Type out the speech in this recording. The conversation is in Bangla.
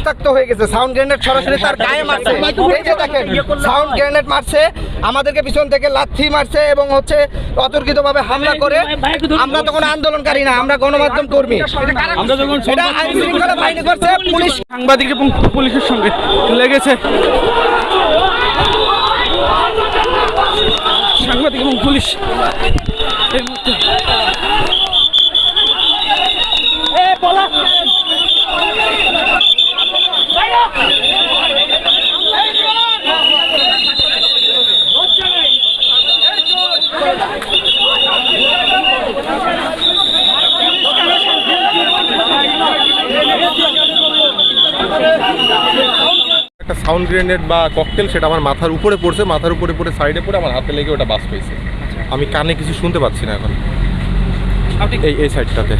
রক্তাক্ত হয়ে গেছে। সাউন্ড গ্রেনেড সরাসরি তার গায়ে মারছে। এই যে দেখেন সাউন্ড গ্রেনেড মারছে আমাদেরকে পিছন থেকে লাথি মারছে এবং হচ্ছে অতর্কিতভাবে হামলা করে। আমরা তো কোনো আন্দোলনকারী না আমরা গণমাধ্যম কর্মী। আমরা যখন এটা আইন শৃঙ্খলা বাহিনী করছে পুলিশ সাংবাদিক এবং পুলিশের সঙ্গে লেগেছে। সাংবাদিক এবং পুলিশ এই মুহূর্তে একটা সাউন্ড গ্রেনেড বা ককটেল সেটা আমার মাথার উপরে পড়ছে মাথার উপরে পড়ে সাইডে পড়ে আমার হাতে লেগে ওটা বাস পেয়েছে আমি কানে কিছু শুনতে পাচ্ছি না এখন। এই এই সাইডটাতে